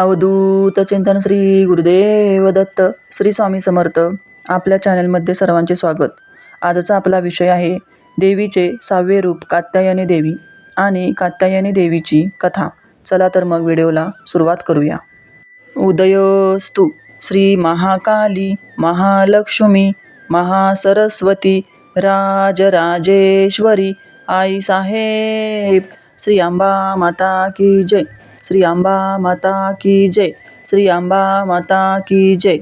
अवधूत चिंतन श्री गुरुदेव दत्त श्री स्वामी समर्थ. आपल्या चॅनलमध्ये सर्वांचे स्वागत. आजचा आपला विषय आहे देवीचे सहावे रूप कात्यायनी देवी आणि कात्यायनी देवीची कथा. चला तर मग व्हिडिओला सुरुवात करूया. उदयस्तू श्री महाकाली महालक्ष्मी महासरस्वती राजराजेश्वरी आई साहेब श्री अंबा माता की जय. श्री आंबा माता की जय. श्री आंबा माता की जय.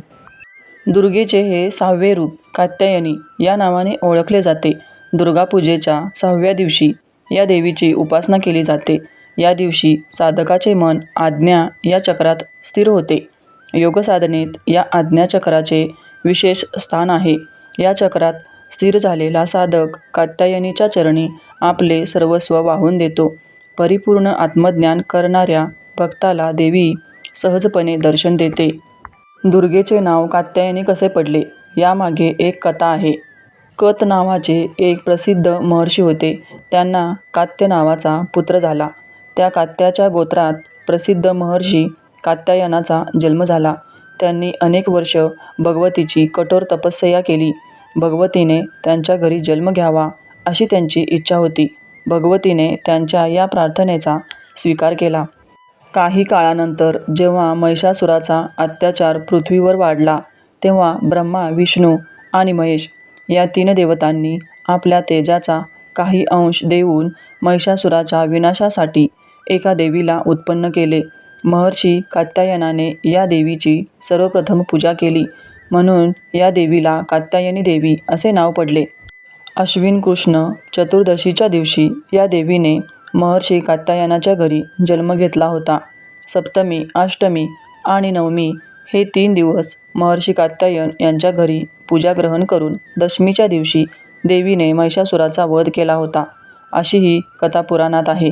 दुर्गेचे हे सहावे रूप कात्यायनी या नावाने ओळखले जाते. दुर्गापूजेच्या सहाव्या दिवशी या देवीची उपासना केली जाते. या दिवशी साधकाचे मन आज्ञा या चक्रात स्थिर होते. योगसाधनेत या आज्ञाचक्राचे विशेष स्थान आहे. या चक्रात स्थिर झालेला साधक कात्यायनीच्या चरणी आपले सर्वस्व वाहून देतो. परिपूर्ण आत्मज्ञान करणाऱ्या भक्ताला देवी सहजपणे दर्शन देते. दुर्गेचे नाव कात्यायनी कसे पडले? यामागे एक कथा आहे. कत नावाचे एक प्रसिद्ध महर्षी होते. त्यांना कात्य नावाचा पुत्र झाला. त्या कात्याच्या गोत्रात प्रसिद्ध महर्षी कात्यायनाचा जन्म झाला. त्यांनी अनेक वर्ष भगवतीची कठोर तपस्या केली. भगवतीने त्यांच्या घरी जन्म घ्यावा अशी त्यांची इच्छा होती. भगवतीने त्यांच्या या प्रार्थनेचा स्वीकार केला. काही काळानंतर जेव्हा महिषासुराचा अत्याचार पृथ्वीवर वाढला तेव्हा ब्रह्मा विष्णू आणि महेश या तीन देवतांनी आपल्या तेजाचा काही अंश देऊन महिषासुराच्या विनाशासाठी एका देवीला उत्पन्न केले. महर्षी कात्यायनाने या देवीची सर्वप्रथम पूजा केली म्हणून या देवीला कात्यायनी देवी असे नाव पडले. अश्विन कृष्ण चतुर्दशीच्या दिवशी या देवीने महर्षी कात्यायनाच्या घरी जन्म घेतला होता. सप्तमी अष्टमी आणि नवमी हे तीन दिवस महर्षी कात्यायन यांच्या घरी पूजा ग्रहण करून दशमीच्या दिवशी देवीने महिषासुराचा वध केला होता. अशी ही कथा पुराणात आहे.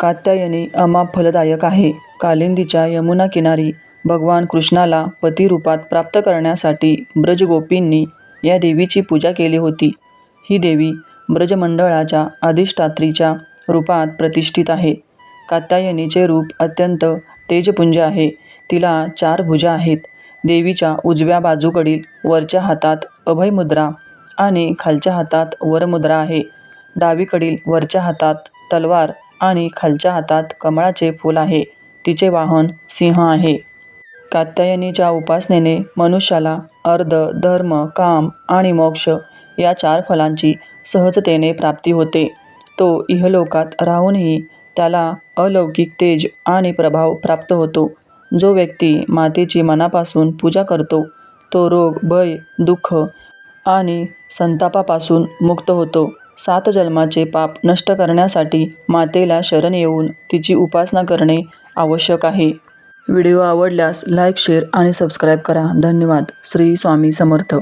कात्यायनी अमाप फलदायक आहे. कालिंदीच्या यमुना किनारी भगवान कृष्णाला पतिरूपात प्राप्त करण्यासाठी ब्रजगोपींनी या देवीची पूजा केली होती. ही देवी ब्रजमंडळाच्या अधिष्ठात्रीच्या रूपात प्रतिष्ठित आहे. कात्यायनीचे रूप अत्यंत तेजपुंज आहे. तिला चार भुजा आहेत. देवीच्या उजव्या बाजूकडील वरच्या हातात अभयमुद्रा आणि खालच्या हातात वरमुद्रा आहे. डावीकडील वरच्या हातात तलवार आणि खालच्या हातात कमळाचे फूल आहे. तिचे वाहन सिंह आहे. कात्यायनीच्या उपासनेने मनुष्याला अर्ध धर्म काम आणि मोक्ष या चार फलांची सहजतेने प्राप्ती होते. तो इहलोकात राहूनही त्याला अलौकिक तेज आणि प्रभाव प्राप्त होतो. जो व्यक्ती मातेची मनापासून पूजा करतो तो रोग भय दुःख आणि संतापापासून मुक्त होतो. सात जन्माचे पाप नष्ट करण्यासाठी मातेला शरण येऊन तिची उपासना करणे आवश्यक आहे. व्हिडिओ आवडल्यास लाईक शेअर आणि सबस्क्राईब करा. धन्यवाद. श्री स्वामी समर्थ.